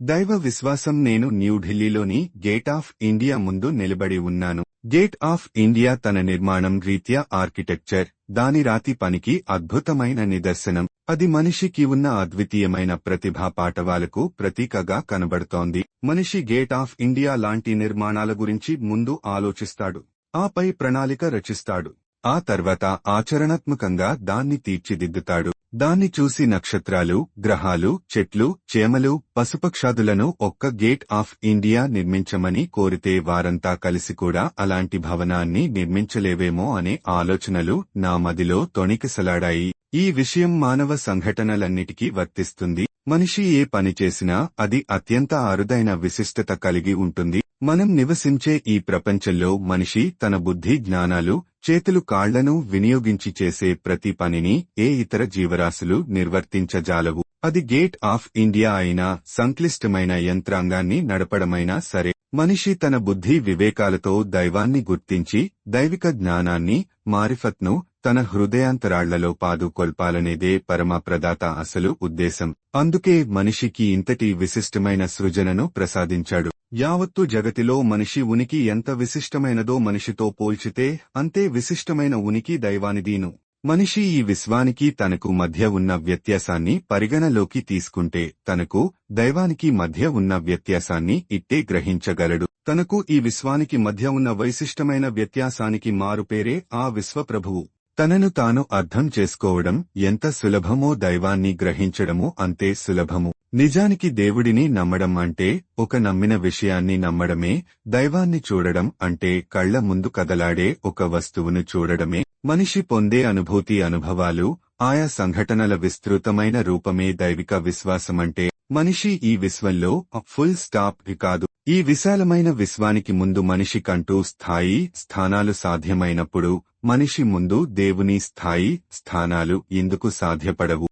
దైవ విశ్వాసం నేను న్యూఢిల్లీలోని గేట్ ఆఫ్ ఇండియా ముందు నిలబడి ఉన్నాను. గేట్ ఆఫ్ ఇండియా తన నిర్మాణం రీత్యా ఆర్కిటెక్చర్ దాని రాతి పనికి అద్భుతమైన నిదర్శనం. అది మనిషికి ఉన్న అద్వితీయమైన ప్రతిభా పాటవాలకు ప్రతీకగా కనబడుతోంది. మనిషి గేట్ ఆఫ్ ఇండియా లాంటి నిర్మాణాల గురించి ముందు ఆలోచిస్తాడు. ఆపై ప్రణాళిక రచిస్తాడు. ఆ తర్వాత ఆచరణాత్మకంగా దాన్ని తీర్చిదిద్దుతాడు. దాన్ని చూసి నక్షత్రాలు గ్రహాలు చెట్లు చేమలు పశుపక్షాదులను ఒక్క గేట్ ఆఫ్ ఇండియా నిర్మించమని కోరితే వారంతా కలిసి కూడా అలాంటి భవనాన్ని నిర్మించలేవేమో అనే ఆలోచనలు నా మదిలో తొణికిసలాడాయి. ఈ విషయం మానవ సంఘటనలన్నిటికీ వర్తిస్తుంది. మనిషి ఏ పని చేసినా అది అత్యంత అరుదైన విశిష్టత కలిగి ఉంటుంది. మనం నివసించే ఈ ప్రపంచంలో మనిషి తన బుద్ధి జ్ఞానాలు చేతులు కాళ్ళను వినియోగించి చేసే ప్రతి పనిని ఏ ఇతర జీవరాశులు నిర్వర్తించజాలవు? అది గేట్ ఆఫ్ ఇండియా అయినా సంక్లిష్టమైన యంత్రాంగాన్ని నడపడమైనా సరే మనిషి తన బుద్ధి వివేకాలతో దైవాన్ని గుర్తించి దైవిక జ్ఞానాన్ని మారిఫత్ను తన హృదయాంతరాళ్ళలో పాదుకొల్పాలనేదే పరమప్రదాత అసలు ఉద్దేశం. అందుకే మనిషికి ఇంతటి విశిష్టమైన సృజనను ప్రసాదించాడు. యావత్తు జగతిలో మనిషి ఉనికి ఎంత విశిష్టమైనదో మనిషితో పోల్చితే అంతే విశిష్టమైన ఉనికి దైవానిదీను. మనిషి ఈ విశ్వానికి తనకు మధ్య ఉన్న వ్యత్యాసాన్ని పరిగణలోకి తీసుకుంటే తనకు దైవానికి మధ్య ఉన్న వ్యత్యాసాన్ని ఇట్టే గ్రహించగలడు. తనకు ఈ విశ్వానికి మధ్య ఉన్న వైశిష్టమైన వ్యత్యాసానికి మారుపేరే ఆ విశ్వప్రభువు. తనను తాను అర్థం చేసుకోవడం ఎంత సులభమో దైవాన్ని గ్రహించడము అంతే సులభము. నిజానికి దేవుడిని నమ్మడం అంటే ఒక నమ్మిన విషయాన్ని నమ్మడమే దైవాన్ని చూడడం అంటే కళ్ళ ముందు కదలాడే ఒక వస్తువును చూడడమే. మనిషి పొందే అనుభూతి అనుభవాలు ఆయా సంఘటనల విస్తృతమైన రూపమే దైవిక విశ్వాసమంటే మనిషి ఈ విశ్వంలో ఫుల్ స్టాప్ కాదు. ఈ విశాలమైన విశ్వానికి ముందు మనిషి కంటూ స్థాయి స్థానాలు సాధ్యమైనప్పుడు మనిషి ముందు దేవుని స్థాయి స్థానాలు ఎందుకు సాధ్యపడవు?